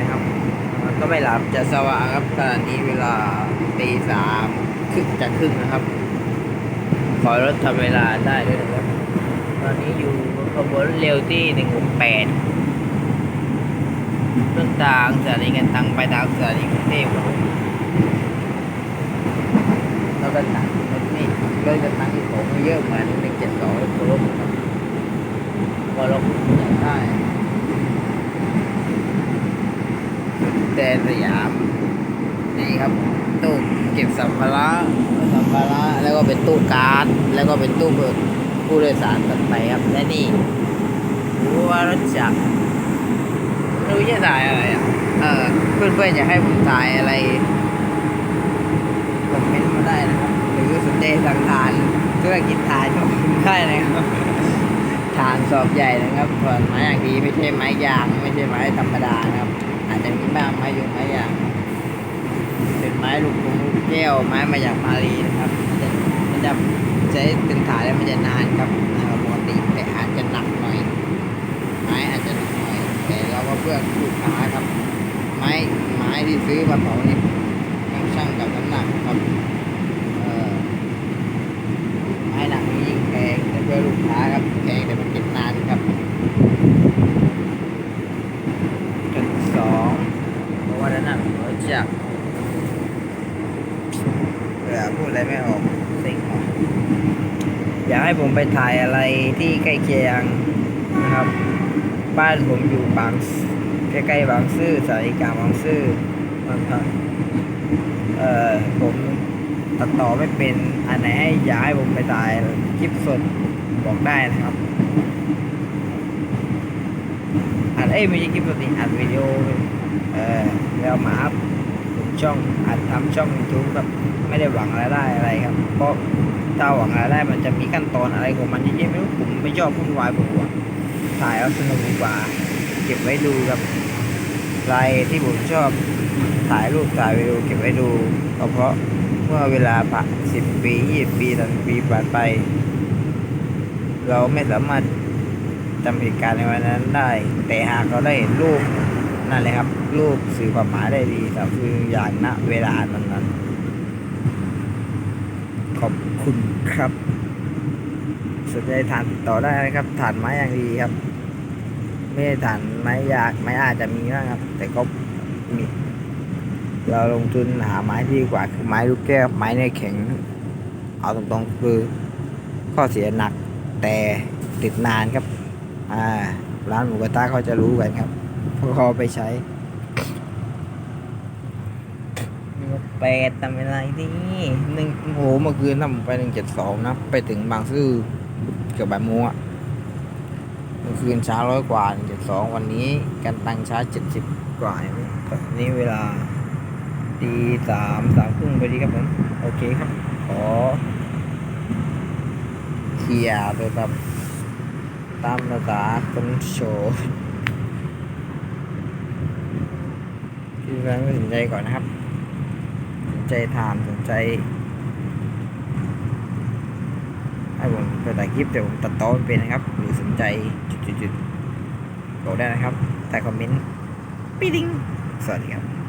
นะครับมันก็ไม่หลับจะสว่างครับขณะนี้เวลาตีสามครึ่งจะครึ่งนะครับ ขอรถทำเวลาได้เลยนะครับ ตอนนี้อยู่ขบวนเร็วที่หนึ่งหกแปดต้นทางสถานีกันตังไปทางสถานีกรุงเทพครับแล้วก็ตังรถนี่รถกันตังที่ผมเยอะเหมือนหนึ่งเจ็ดสองโคโลครับพอเราพูดอย่างได้ แดน สยามนี่ครับตู้เก็บสัมภาระสัมภาระแล้วก็เป็นตู้การ์ดแล้วก็เป็นตู้เปิดผู้โดยสารตัดไปครับและนี่รู้ว่ารถจักรรู้จะถ่ายอะไรอะเออเพื่อนๆอยากให้ผมถ่ายอะไรคอมเมนต์มาได้นะครับหรือสนใจสั่งทานธุรกิจทานก็ได้นะครับทานสอบใหญ่นะครับส่วนไม้อย่างดีไม่ใช่ไม้ยางไม่ใช่ไม้ธรรมดานะครับ ยงไม้ยางเป็นไม้ลูกกงลูกแก้วไม้มาจากมาลีนะครับมันจะมันจะใช้เป็นถ่ายแล้วมันจะนานครับนะครับปกติแต่อาจจะหนักหน่อย ไม้อาจจะหนักหน่อย แต่เราก็เพื่อลูกค้าครับ ไม้ไม้ที่ซื้อมาเผานี่ต้องชั่งกับน้ำหนักครับเอ่อไม้หนักนี่ยิ่งแพงแต่เพื่อลูกค้าครับแพงแต่มันเก็บนานครับ จุดสอง เพราะว่นน้ามรู้จักเวลาพูดอะไรไม่ออกเซ็งอยากให้ผมไปถ่ายอะไรที่ใกล้เคียงนะครับ บ้านผมอยู่บางใกล้ๆบางซื่อสายกลางบางซื่อนะครับเอ่อผมตัดต่อไม่เป็นอันไหนให้อยากให้ผมไปถ่ายคลิปสดบอกได้นะครับอัดเอ้ยไม่ใช่คลิปสดนี่อัดวิดีโอ เออแล้วมาอัพช่องอัดทำช่อง YouTube ครับไม่ได้หวังรายได้อะไรครับ เพราะถ้าหวังรายได้มันจะมีขั้นตอนอะไรของมันเยอะแยะไม่รู้ผมไม่ชอบพุ่นวายผมว่าถ่ายเอาสนุกดีกว่า เก็บไว้ดูครับรายที่ผมชอบถ่ายรูปถ่ายวิดีโอเก็บไว้ดูเพราะเมื่อเวลาผ่านสิบปียี่สิบปีสามปีผ่านไป เราไม่สามารถจำเหตุการณ์ในวันนั้นได้ แต่หากเราได้เห็นรูป นั่นเลยครับ รูปสื่อความหมายได้ดีแต่คืออย่างณเวลานั้นนั้นขอบคุณครับสนใจฐานติดต่อได้นะครับฐานไม้อย่างดีครับ ไม่ใช่ฐานไม้ยากไม้อาจจะมีบ้างครับ แต่ก็มีเราลงทุนหาไม้ที่ดีกว่าคือไม้ลูกแก้วไม้เนื้อแข็ง เอาตรงๆคือ ข้อเสียหนักแต่ติดนานครับ อ่าร้านหมูกระทะเขาจะรู้กันครับ พอไปใช้แปดทำเป็นไรนี่หนึ่งโหเมื่อคืนทำไปหนึ่งเจ็ดสองนะ ไปถึงบางซื่อเกือบบ่ายโมงอะเมื่อคืนช้าร้อยกว่าหนึ่งเจ็ดสองวันนี้กันตังช้าเจ็ดสิบกว่าอย่างนี้นี่เวลาตีสามสามครึ่งไปดีครับผม โอเคครับ ขอเคลียร์ไปแบบตามภาษาคนโชว์ ที่แฟนก็สนใจก่อนนะครับ สนใจถามสนใจให้ผมไปถ่ายคลิปแต่ผมตัดต่อเป็นนะครับ หรือสนใจจุดๆๆบอกได้นะครับแต่คอมเมนต์ปีดิ้งสวัสดีครับ